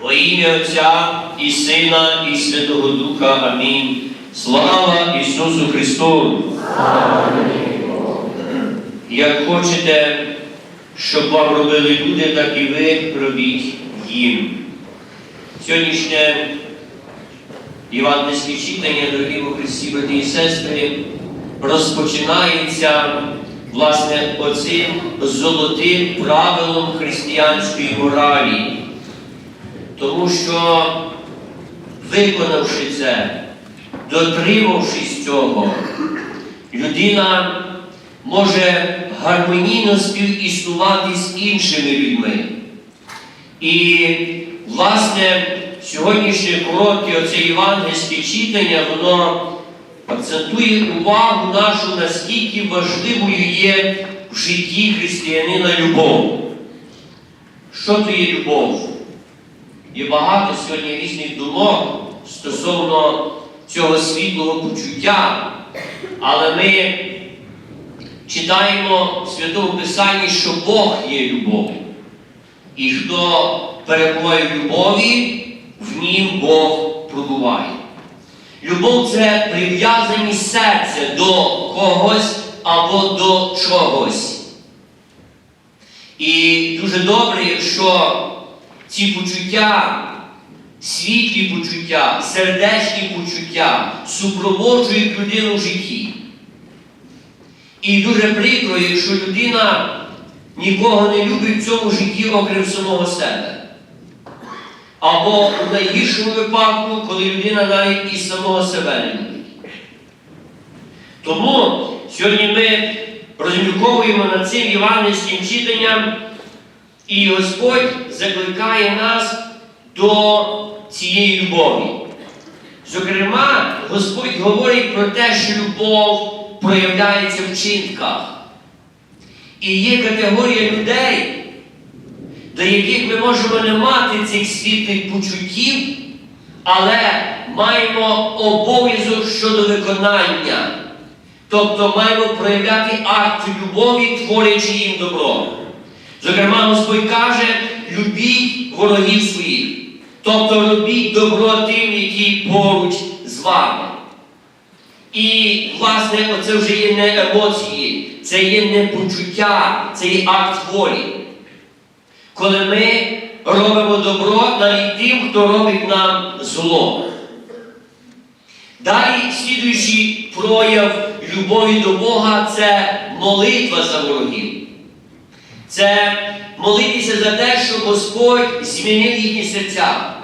Во ім'я Отця і Сина, і Святого Духа. Амінь. Слава Ісусу Христу! Як хочете, щоб вам робили люди, так і ви робіть їм. Сьогоднішнє Євангельське читання, дорогі у Христі, брати і сестри, розпочинається власне оцим золотим правилом християнської моралі. Тому що, виконавши це, дотримавшись цього, людина може гармонійно співіснувати з іншими людьми. І, власне, сьогоднішнє коротке оце євангельське читання, воно акцентує увагу нашу, наскільки важливою є в житті християнина любов. Що то є любов? Є багато сьогодні різних думок стосовно цього світлого почуття, але ми читаємо в Святому Писанні, що Бог є любов. І хто перебуває в любові, в нім Бог пробуває. Любов це прив'язаність серця до когось або до чогось. І дуже добре, якщо ці почуття, світлі почуття, сердечні почуття супроводжують людину в житті. І дуже прикро, якщо людина нікого не любить в цьому житті, окрім самого себе. Або у найгіршому випадку, коли людина навіть і самого себе не любить. Тому сьогодні ми розмірковуємо над цим євангельським читанням, і Господь закликає нас до цієї любові. Зокрема, Господь говорить про те, що любов проявляється в вчинках. І є категорія людей, до яких ми можемо не мати цих світлих почуттів, але маємо обов'язок щодо виконання. Тобто маємо проявляти акт любові, творячи їм добро. Зокрема, Господь каже, любіть ворогів своїх. Тобто робіть добро тим, які поруч з вами. І, власне, це вже є не емоції, це є не почуття, це є акт волі. Коли ми робимо добро навіть тим, хто робить нам зло. Далі слідуючий прояв любові до Бога це молитва за ворогів. Це молитися за те, щоб Господь змінив їхні серця,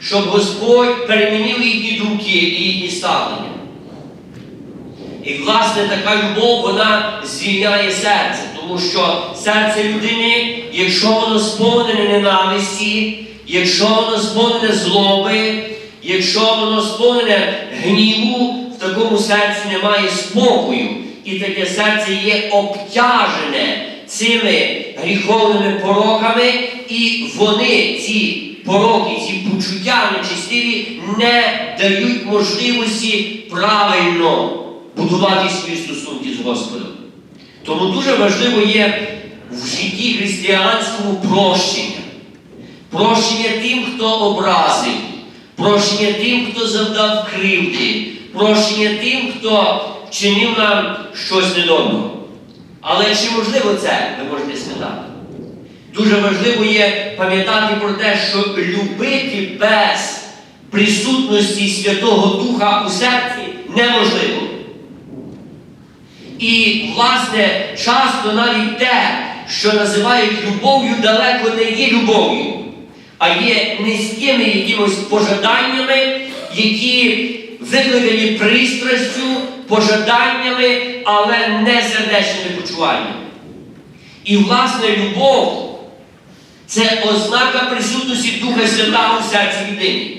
щоб Господь перемінив їхні думки і їхні ставлення. І, власне, така любов, вона звільняє серце, тому що серце людини, якщо воно сповнене ненависті, якщо воно сповнене злоби, якщо воно сповнене гніву, в такому серці немає спокою. І таке серце є обтяжене цими гріховними пороками, і вони, ці пороки, ці почуття нечистиві, не дають можливості правильно будувати свої стосунки з Господом. Тому дуже важливо є в житті християнському прощення. Прощення тим, хто образив, прощення тим, хто завдав кривди, прощення тим, хто вчинив нам щось недоброго. Але чи можливо це, ви можете сказати? Дуже важливо є пам'ятати про те, що любити без присутності Святого Духа у серці неможливо. І, власне, часто навіть те, що називають любов'ю, далеко не є любов'ю, а є низькими якимось пожаданнями, які викликані пристрастю, пожаданнями, але не сердечними почуваннями. І, власне, любов це ознака присутності Духа Святого в серці людини.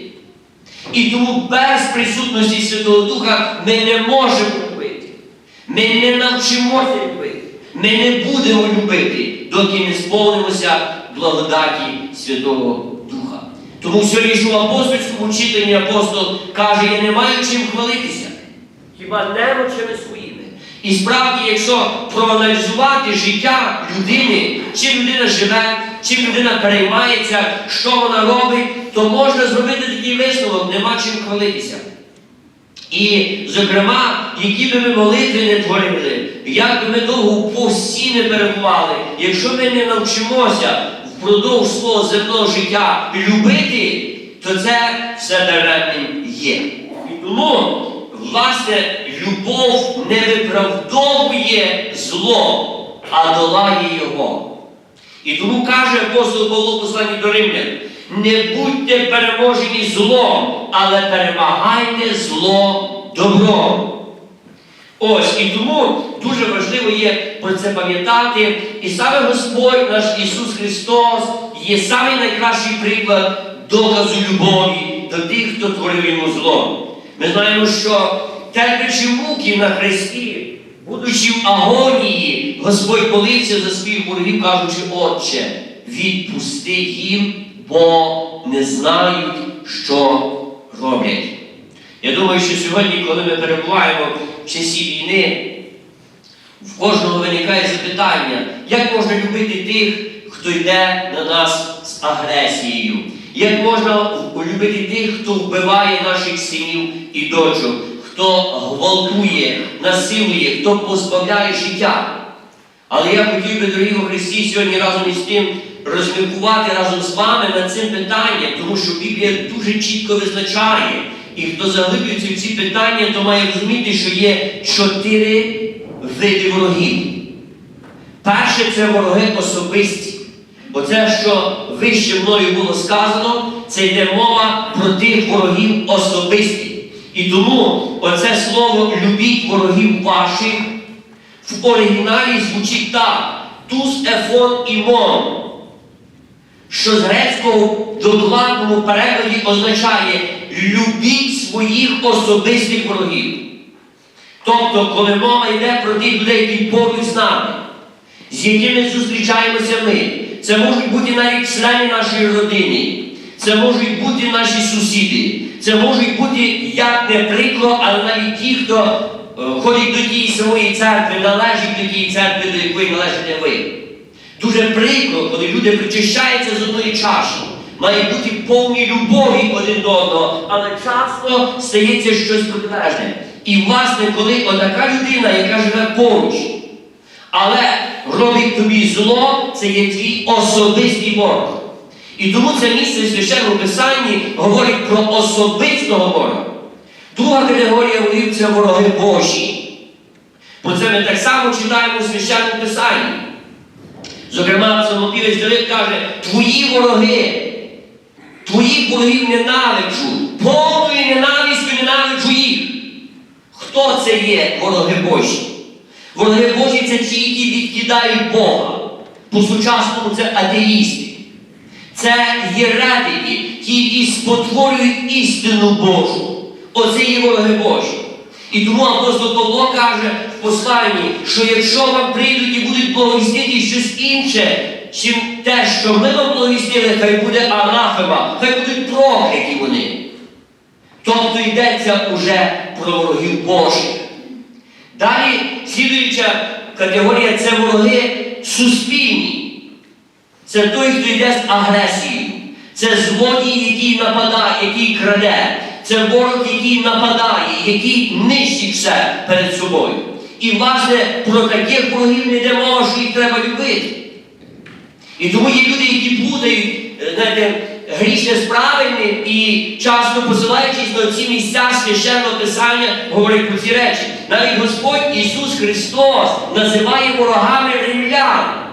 І тому без присутності Святого Духа ми не можемо любити. Ми не навчимося любити. Ми не будемо любити, доки не сповнимося благодаті Святого Духа. Тому в сьогоднішньому апостольському читанні апостол каже, я не маю чим хвалитися, хіба немочами своїми. І справді, якщо проаналізувати життя людини, чим людина живе, чим людина переймається, що вона робить, то можна зробити такий висновок, нема чим хвалитися. І, зокрема, які би ми молитви не творили, як би ми довго в пості не перебували, якщо ми не навчимося впродовж свого земного життя любити, то це все даремним є. І тому, власне, любов не виправдовує зло, а долає його. І тому каже апостол Павло посланні до Римлян, не будьте переможені злом, але перемагайте зло добром. Ось, і тому дуже важливо є про це пам'ятати. І саме Господь наш Ісус Христос є самий найкращий приклад доказу любові до тих, хто творив йому зло. Ми знаємо, що терпячи муки на хресті, будучи в агонії, Господь молився за своїх ворогів, кажучи, Отче, відпусти їм, бо не знають, що роблять. Я думаю, що сьогодні, коли ми перебуваємо в часі війни, в кожного виникає запитання, як можна любити тих, хто йде на нас з агресією? Як можна любити тих, хто вбиває наших синів і дочок, хто гвалтує, насилує, хто позбавляє життя? Але я хотів би, дорогі у Христі, сьогодні разом із тим розміркувати разом з вами над цим питанням, тому що Біблія дуже чітко визначає. І хто заглиблюється в ці питання, то має розуміти, що є чотири види ворогів. Перше це вороги особисті. Оце, що вище мною було сказано, це йде мова про тих ворогів особисті. І тому оце слово любіть ворогів ваших в оригіналі звучить так: тус ефон імон, що з грецького докладному перекладі означає любіть своїх особистих ворогів. Тобто, коли мова йде про тих людей, які поруч з нами, з якими зустрічаємося ми, це можуть бути навіть члени нашої родини, це можуть бути наші сусіди, це можуть бути, як не прикро, але навіть ті, хто е, ходить до тієї самої церкви, належить до тієї церкви, до якої належите ви. Дуже прикро, коли люди причащаються з одної чаші. Має бути повні любові один до одного, але часто стається щось протилежне. І, власне, коли отака людина, яка живе поруч, але робить тобі зло, це є твій особистий ворог. І тому це місце в священному писанні говорить про особистого ворога. Друга категорія ворогів це вороги Божі. Бо це ми так само читаємо у священному писанні. Зокрема, псалмопівець Давид каже, твої вороги, твоїх ворогів ненавиджу, повною ненавистю ненавиджу їх. Хто це є вороги Божі? Вороги Божі ті, які відкидають Бога. По-сучасному це атеїсти. Це єретики, ті, які спотворюють істину Божу. Оце є вороги Божі. І тому апостол Павло каже в посланні, що якщо вам прийдуть і будуть благовістити щось інше, чим те, що ми вам благовістили, хай буде анафема, хай будуть прокляті вони. Тобто йдеться уже про ворогів Божих. Далі слідуюча категорія це вороги суспільні. Це той, хто йде з агресією. Це злодій, який нападає, який краде. Це ворог, який нападає, який нищить все перед собою. І, власне, про таких ворогів не йде мова, що їх треба любити. І тому є люди, які плутають е, знаєте, грішне з правильним і часто посилаючись на ці місця священного писання, говорять про ці речі. Навіть Господь Ісус Христос називає ворогами римлян.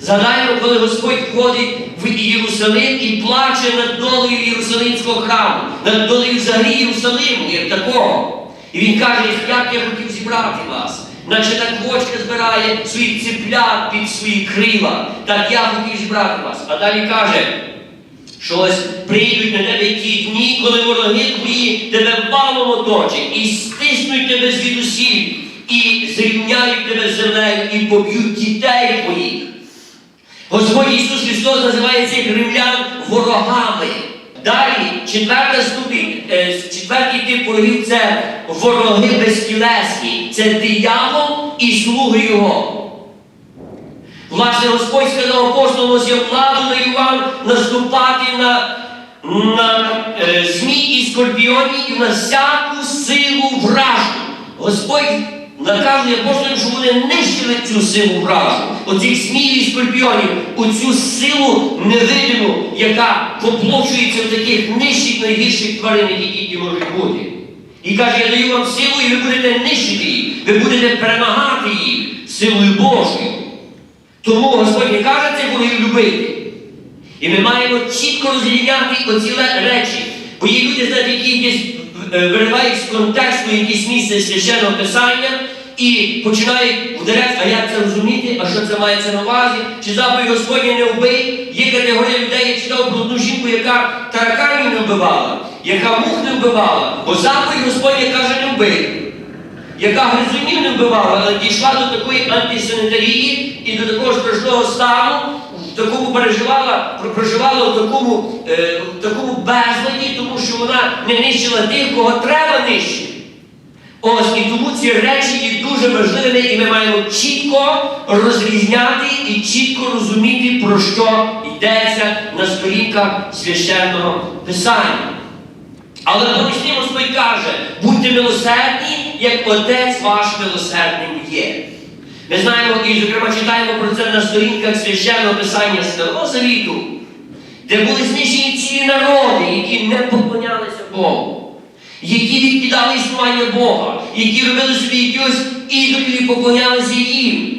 Згадаємо, коли Господь входить в Єрусалим і плаче над долею Єрусалимського храму, над долею взагалі Єрусалиму, як такого. І він каже, як я хотів зібрати вас. Наче так вочка збирає своїх циплят під свої крила, так я хотів зібрати вас. А далі каже, що ось прийдуть на тебе ті дні, коли вороги твої тебе валом оточать і стиснуть тебе звідусіль, і зрівняють тебе з землею, і поб'ють дітей твоїх. Господь Ісус Христос називає цих римлян ворогами. Далі, четверта ступінь, е, четвертий тип ворогів це вороги безтілесні. Це диявол і слуги його. Власне, Господь сказав апостолу, я владу даю вам наступати на, на е, змій і скорпіонів і на всяку силу вражу. Господь наказує апостолам, щоб вони нищили цю силу вражу, оцих змій і скорпіонів, оцю силу невидиму, яка поплочується в таких нижчих найгірших тварин, які тільки можуть бути. І каже, я даю вам силу, і ви будете нищити їх, ви будете перемагати їх силою Божою. Тому Господь не каже це ворогів любити. І ми маємо чітко розрізняти оці речі. Бо є люди, знаєте, які якісь е, виривають з контексту якісь місце священного писання і починають вдаряти, а як це розуміти, а що це мається на увазі? Чи заповідь Господня не вбий? Є категорія людей, я читав про одну жінку, яка тараканів не вбивала, яка мух не вбивала, бо заповідь Господня каже не вбий яка гризунів не вбивала, але дійшла до такої антисанітарії і до такого страшного стану, такому переживала, проживала в такому, е, в такому безладі, тому що вона не нищила тих, кого треба нищити. Ось і тому ці речі є дуже важливими, і ми маємо чітко розрізняти і чітко розуміти, про що йдеться на сторінках священного писання. Але з Господь каже, будьте милосердні, як Отець ваш милосердним є. Ми знаємо і, зокрема, читаємо про це на сторінках священного писання Старого Завіту, де були знищені цілі народи, які не поклонялися Богу, які відкидали існування Бога, які робили собі якихось ідолів і поклонялися їм.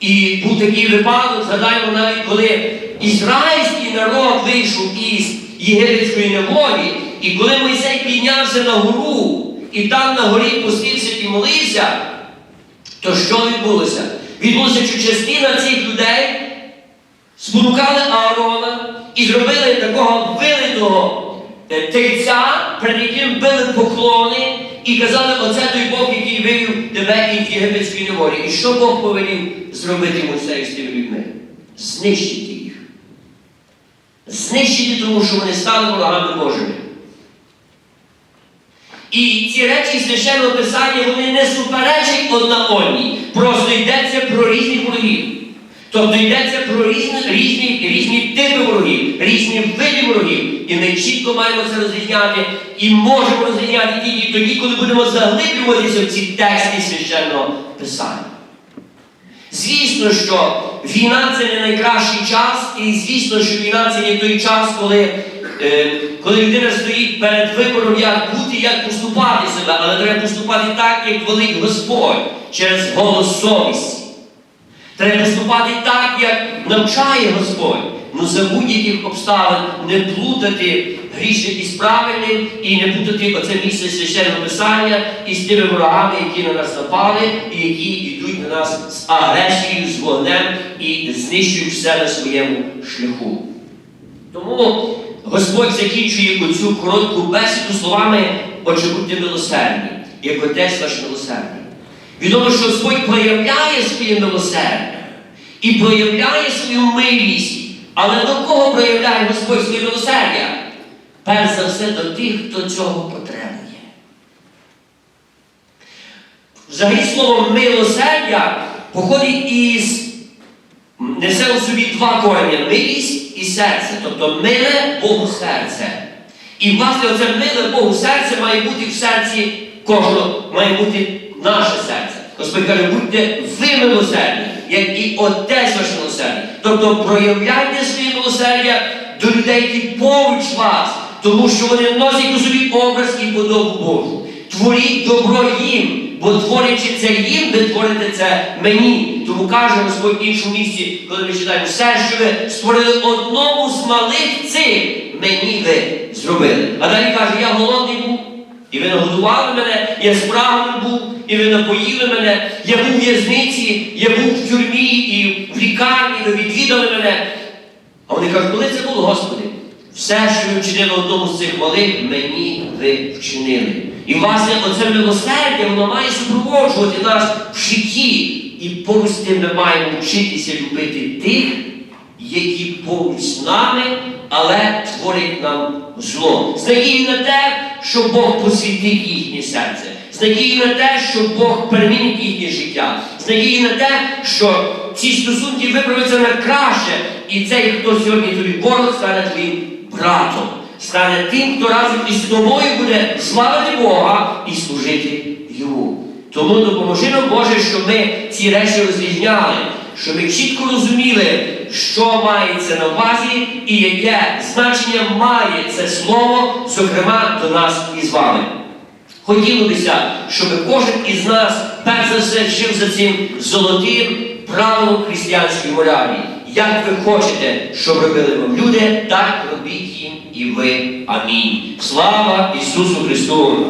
І був такий випадок, згадаємо навіть, коли ізраїльський народ вийшов із єгипетської неволі, і коли Мойсей піднявся на гору, і там на горі пустився і молився, то що відбулося? Відбулося, що частина цих людей спонукали Аарона і зробили такого вилитого тельця, перед яким били поклони, і казали, оце той Бог, який вивів тебе із єгипетської неволі. І що Бог повелів зробити Мойсею з тими людьми? Знищити їх. Знищити, тому що вони стали ворогами Божими. І ці речі священного писання вони не суперечать одна одній. Просто йдеться про різних ворогів. Тобто йдеться про різні, різні, різні типи ворогів, різні види ворогів. І ми чітко маємо це розрізняти і можемо розрізняти тільки тоді, коли будемо заглиблюватися в ці тексти священного писання. Звісно, що війна це не найкращий час, і звісно, що війна це не той час, коли, коли людина стоїть перед вибором, як бути, як поступати себе, але треба поступати так, як велить Господь через голос совісті. Треба поступати так, як навчає Господь. Ну за будь-яких обставин не плутати грішне із правильним і не плутати оце місце священного писання із тими ворогами, які на нас напали, і які йдуть на нас з агресією, з вогнем і знищують все на своєму шляху. Тому Господь закінчує оцю коротку бесіду словами «Отже, будьте милосердні, як Отець ваш милосердний. Відомо, що Господь проявляє своє милосердя і проявляє свою милість. Але до кого проявляє Господь своє милосердя? Перш за все до тих, хто цього потребує. Взагалі слово милосердя походить із несе у собі два корення милість і серце, тобто миле Богу серце. І власне оце миле Богу серце має бути в серці кожного, має бути наше серце. Господь каже, будьте ви милосердні, як і Отець ваш милосердний. Тобто проявляйте своє милосердя до людей, які поруч вас, тому що вони носять у собі образ і подобу Божу. Творіть добро їм, бо творячи це їм, ви творите це мені. Тому каже Господь в іншому місці, коли ми читаємо, все, що ви створили одному з малих цих, мені ви зробили. А далі каже, я голодний був, і ви нагодували мене, я справний був, і ви напоїли мене, я був в в'язниці, я був в тюрмі і в лікарні, ви відвідали мене. А вони кажуть, коли це було, Господи? Все, що ви вчинили одному з цих малих, мені ви вчинили. І власне оце милосердя, воно має супроводжувати нас в житті. І поруч з тим ми маємо вчитися любити тих, які поруч з нами, але творять нам зло. З надією на те, що Бог посвятив їхнє серце. З надією на те, що Бог перемінить їхнє життя. З надією на те, що ці стосунки виправляться на краще, і цей, хто сьогодні тобі ворог, стане твоїм братом, стане тим, хто разом із тобою буде славити Бога і служити йому. Тому допоможи нам, Боже, щоб ми ці речі розрізняли, щоб ми чітко розуміли, що мається на увазі і яке значення має це слово, зокрема, до нас із вами. Хотілося, щоб кожен із нас перш за все жив за цим золотим правилом християнської моралі. Як ви хочете, щоб робили вам люди, так робіть їм і ви. Амінь. Слава Ісусу Христу!